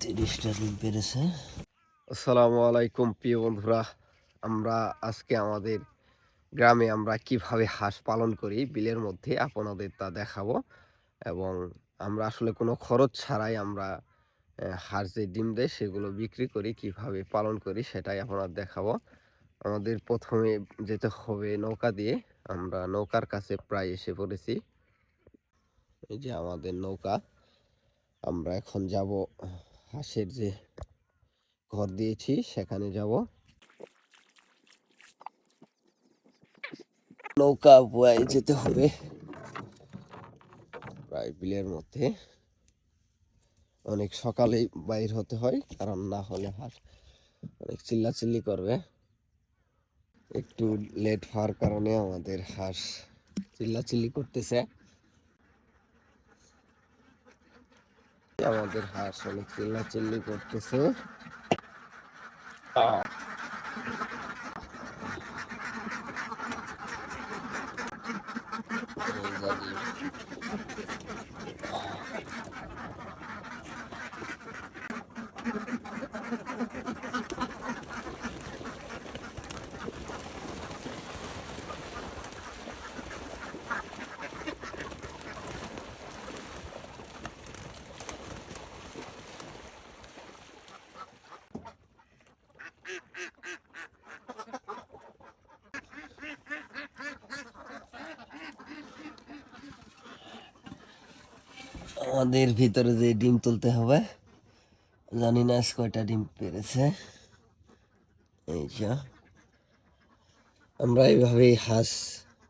তিরিশটা ডিম পেরেছে আসসালামু আলাইকুম, প্রিয় বন্ধুরা। আমরা আজকে আমাদের গ্রামে আমরা কীভাবে হাঁস পালন করি, বিলের মধ্যে আপনাদের তা দেখাবো। এবং আমরা আসলে কোনো খরচ ছাড়াই আমরা হাঁস যে ডিম দেয়, সেগুলো বিক্রি করি, কীভাবে পালন করি সেটাই আপনার দেখাবো। আমাদের প্রথমে যেতে হবে নৌকা দিয়ে। আমরা নৌকার কাছে প্রায় এসে পড়েছি। এই যে আমাদের নৌকা। আমরা এখন যাব হাঁসের যে ঘর দিয়েছি, সেখানে যাব। নৌকা বয়ে যেতে হবে। প্রায় বিলের মধ্যে। অনেক সকালেই বাইর হতে হয়, কারণ না হলে হাঁস অনেক চিল্লাচিল্লি করবে। একটু লেট হওয়ার কারণে আমাদের হাঁস চিল্লাচিল্লি করতেছে। আমাদের হাঁস অনেক চিল্লা চিল্লি করতেছে। আমাদের ভিতরে যে ডিম তুলতে হবে, জানি না আজ কয়টা ডিম পেরেছে। এই যা, আমরা এইভাবেই হাঁস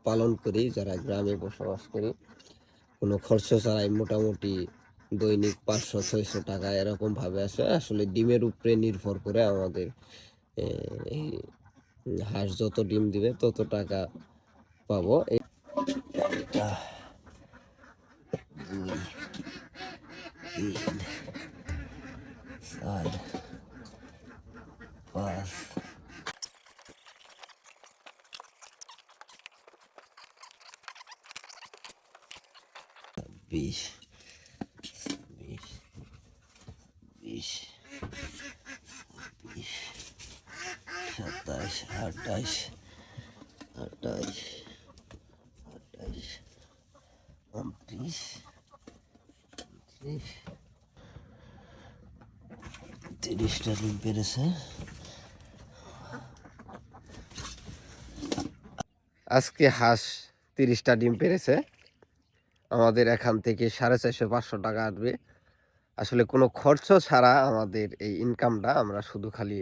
পালন করি, যারা গ্রামে বসবাস করি। কোনো খরচ ছাড়াই মোটামুটি দৈনিক পাঁচশো, ছয়শো টাকা এরকম ভাবে আসে আসলে ডিমের উপরে নির্ভর করে আমাদের এই হাঁস যত ডিম দিবে তত টাকা পাবো। এই এটা speed. Son. Bus. Biş. Biş. Biş. Biş. Şataş, hartaş. Hartaş. Hartaş. Ampiş. তিরিশটা ডিম পেরেছে। আজকে হাঁস তিরিশটা ডিম পেরেছে। আমাদের এখান থেকে সাড়ে চারশো, পাঁচশো টাকা আসবে। আসলে কোনো খরচ ছাড়া আমাদের এই ইনকামটা আমরা শুধু খালি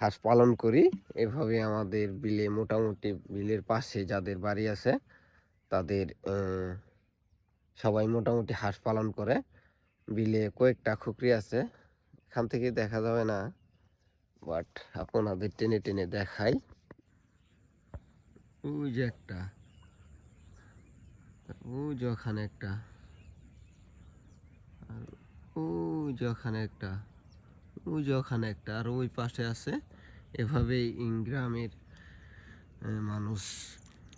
হাঁস পালন করি। এভাবে আমাদের বিলে মোটামুটি বিলের পাশে যাদের বাড়ি আছে, তাদের সবাই মোটামুটি হাঁস পালন করে। বিলে কয়েকটা খুকরি আছে, এখান থেকে দেখা যাবে না। বাট আপনাদের টেনে টেনে দেখাই। ওই যে একটা। ওই যে ওখানে একটা। আর ওই যে ওখানে একটা। ওই যে ওখানে একটা। আর ওই পাশে আছে এভাবেই গ্রামের মানুষ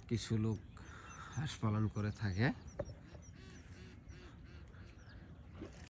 কিছু লোক হাঁস পালন করে থাকে।